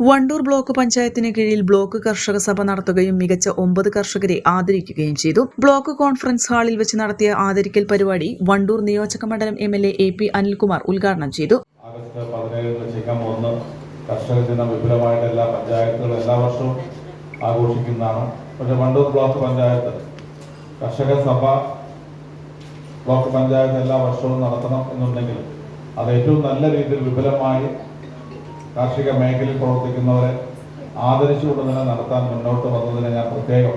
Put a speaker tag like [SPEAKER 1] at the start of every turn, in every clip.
[SPEAKER 1] Wandoor block പഞ്ചായത്തിന് കീഴിൽ block കർഷക സഭ നടത്തുകയും മികച്ച ഒമ്പത് കർഷകരെ ആദരിക്കുകയും ചെയ്തു. ബ്ലോക്ക് കോൺഫറൻസ് ഹാളിൽ വെച്ച് നടത്തിയ ആദരിക്കൽ പരിപാടി വണ്ടൂർ നിയോജക മണ്ഡലം M L A A P Anilkumar ഉദ്ഘാടനം ചെയ്തു.
[SPEAKER 2] ആഗസ്റ്റ് പതിനേഴിന് ചിങ്ങം ഒന്ന്. കർഷക ദിനം വിപുലമായിട്ട് എല്ലാ എല്ലാ വർഷവും ആഘോഷിക്കുന്നതാണ്. പക്ഷേ വണ്ടൂർ ബ്ലോക്ക് പഞ്ചായത്ത് കർഷക സഭ ബ്ലോക്ക് പഞ്ചായത്ത് എല്ലാ വർഷവും നടത്തണം എന്നുണ്ടെങ്കിൽ അത് ഏറ്റവും നല്ല രീതിയിൽ വിപുലമായി കാർഷിക മേഖലയിൽ പ്രവർത്തിക്കുന്നവരെ ആദരിച്ചുകൊണ്ട് തന്നെ നടത്താൻ മുന്നോട്ട് വന്നതിനെ ഞാൻ പ്രത്യേകം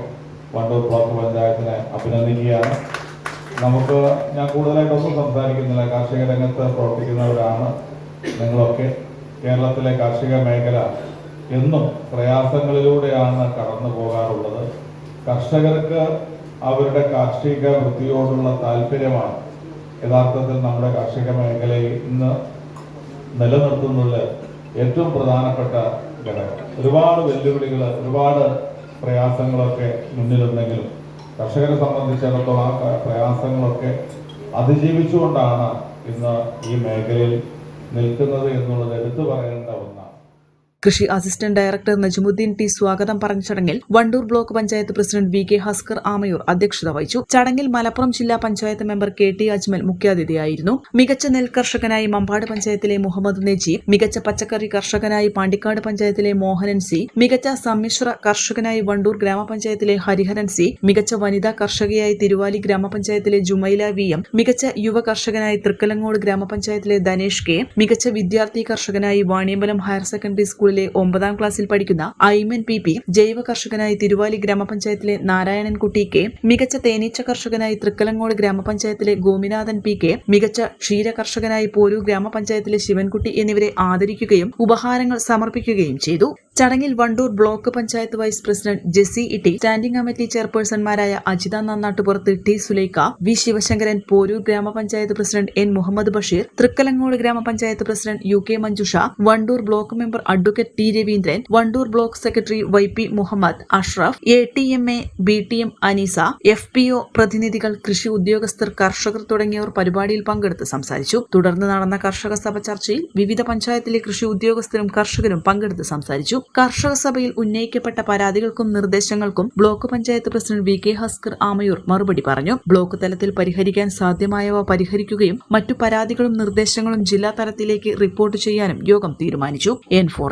[SPEAKER 2] വണ്ടൂർ ബ്ലോക്ക് പഞ്ചായത്തിനെ അഭിനന്ദിക്കുകയാണ്. നമുക്ക് ഞാൻ കൂടുതലായിട്ടൊന്നും സംസാരിക്കുന്നില്ല. കാർഷിക രംഗത്ത് പ്രവർത്തിക്കുന്നവരാണ് നിങ്ങളൊക്കെ. കേരളത്തിലെ കാർഷിക മേഖല എന്നും പ്രയാസങ്ങളിലൂടെയാണ് കടന്നു പോകാറുള്ളത്. കർഷകർക്ക് അവരുടെ കാർഷിക വൃത്തിയോടുള്ള താല്പര്യമാണ്. യഥാർത്ഥത്തിൽ നമ്മുടെ കാർഷിക മേഖലയിൽ ഇന്ന് നിലനിർത്തുന്നതിൽ ഏറ്റവും പ്രധാനപ്പെട്ട ഘടകം. ഒരുപാട് വെല്ലുവിളികൾ ഒരുപാട് പ്രയാസങ്ങളൊക്കെ മുന്നിലുണ്ടെങ്കിലും കർഷകരെ സംബന്ധിച്ചിടത്തോളം ആ പ്രയാസങ്ങളൊക്കെ അതിജീവിച്ചുകൊണ്ടാണ് ഇന്ന് ഈ മേഖലയിൽ നിൽക്കുന്നത് എന്നുള്ളത് എടുത്തു പറയേണ്ട ഒന്നാണ്.
[SPEAKER 1] കൃഷി അസിസ്റ്റന്റ് ഡയറക്ടർ നജ്മുദ്ദീൻ ടി സ്വാഗതം പറഞ്ഞ ചടങ്ങിൽ Wandoor block panchayat president V K Haskar Amayur അധ്യക്ഷത വഹിച്ചു. ചടങ്ങിൽ മലപ്പുറം ജില്ലാ panchayat member K T Ajmal മുഖ്യാതിഥിയായിരുന്നു. മികച്ച നെൽ കർഷകനായി മമ്പാട് പഞ്ചായത്തിലെ മുഹമ്മദ് നജീബ് മികച്ച പച്ചക്കറി കർഷകനായി പാണ്ടിക്കാട് പഞ്ചായത്തിലെ മോഹനൻ സി മികച്ച സമ്മിശ്ര കർഷകനായി വണ്ടൂർ ഗ്രാമപഞ്ചായത്തിലെ ഹരിഹരൻ സി മികച്ച വനിതാ കർഷകയായി തിരുവാലി ഗ്രാമപഞ്ചായത്തിലെ ജുമൈല വി എം മികച്ച യുവ കർഷകനായി തൃക്കലങ്ങോട് ഗ്രാമപഞ്ചായത്തിലെ ധനേഷ് കെ മികച്ച വിദ്യാർത്ഥി കർഷകനായി വാണിയമ്പലം ഹയർ സെക്കൻഡറി സ്കൂളിലെ ഒമ്പതാം ക്ലാസ്സിൽ പഠിക്കുന്ന ഐമൻ പി പി ജൈവ കർഷകനായി തിരുവാലി ഗ്രാമപഞ്ചായത്തിലെ നാരായണൻകുട്ടി കെ മികച്ച തേനീച്ച കർഷകനായി തൃക്കലങ്ങോട് ഗ്രാമപഞ്ചായത്തിലെ ഗോപിനാഥൻ പി കെ മികച്ച ക്ഷീര കർഷകനായി പോരൂർ ഗ്രാമപഞ്ചായത്തിലെ ശിവൻകുട്ടി എന്നിവരെ ആദരിക്കുകയും ഉപഹാരങ്ങൾ സമർപ്പിക്കുകയും ചെയ്തു. ചടങ്ങിൽ Wandoor block panchayat vice president Jessy Itty standing committee ചെയർപേഴ്സൺമാരായ Ajitha Nannattupurath T Sulaikha V Sivasankaran Poroor ഗ്രാമപഞ്ചായത്ത് പ്രസിഡന്റ് എൻ മുഹമ്മദ് ബഷീർ തൃക്കലങ്ങോട് ഗ്രാമപഞ്ചായത്ത് president U K Manjusha Wandoor block member advocate T Raveendran Wandoor block secretary Y P Muhammad Ashraf A T M A B T M Aneesa F P O പ്രതിനിധികൾ കൃഷി ഉദ്യോഗസ്ഥർ കർഷകർ തുടങ്ങിയവർ പരിപാടിയിൽ പങ്കെടുത്ത് സംസാരിച്ചു. തുടർന്ന് നടന്ന കർഷക സഭ ചർച്ചയിൽ വിവിധ പഞ്ചായത്തിലെ കൃഷി ഉദ്യോഗസ്ഥരും കർഷകരും പങ്കെടുത്ത് സംസാരിച്ചു. കർഷക സഭയിൽ ഉന്നയിക്കപ്പെട്ട പരാതികൾക്കും നിർദ്ദേശങ്ങൾക്കും block panchayat president V K Haskar Amayur മറുപടി പറഞ്ഞു. ബ്ലോക്ക് തലത്തിൽ പരിഹരിക്കാൻ സാധ്യമായവ പരിഹരിക്കുകയും മറ്റു പരാതികളും നിർദ്ദേശങ്ങളും ജില്ലാ തലത്തിലേക്ക് റിപ്പോർട്ട് ചെയ്യാനും യോഗം തീരുമാനിച്ചു. N four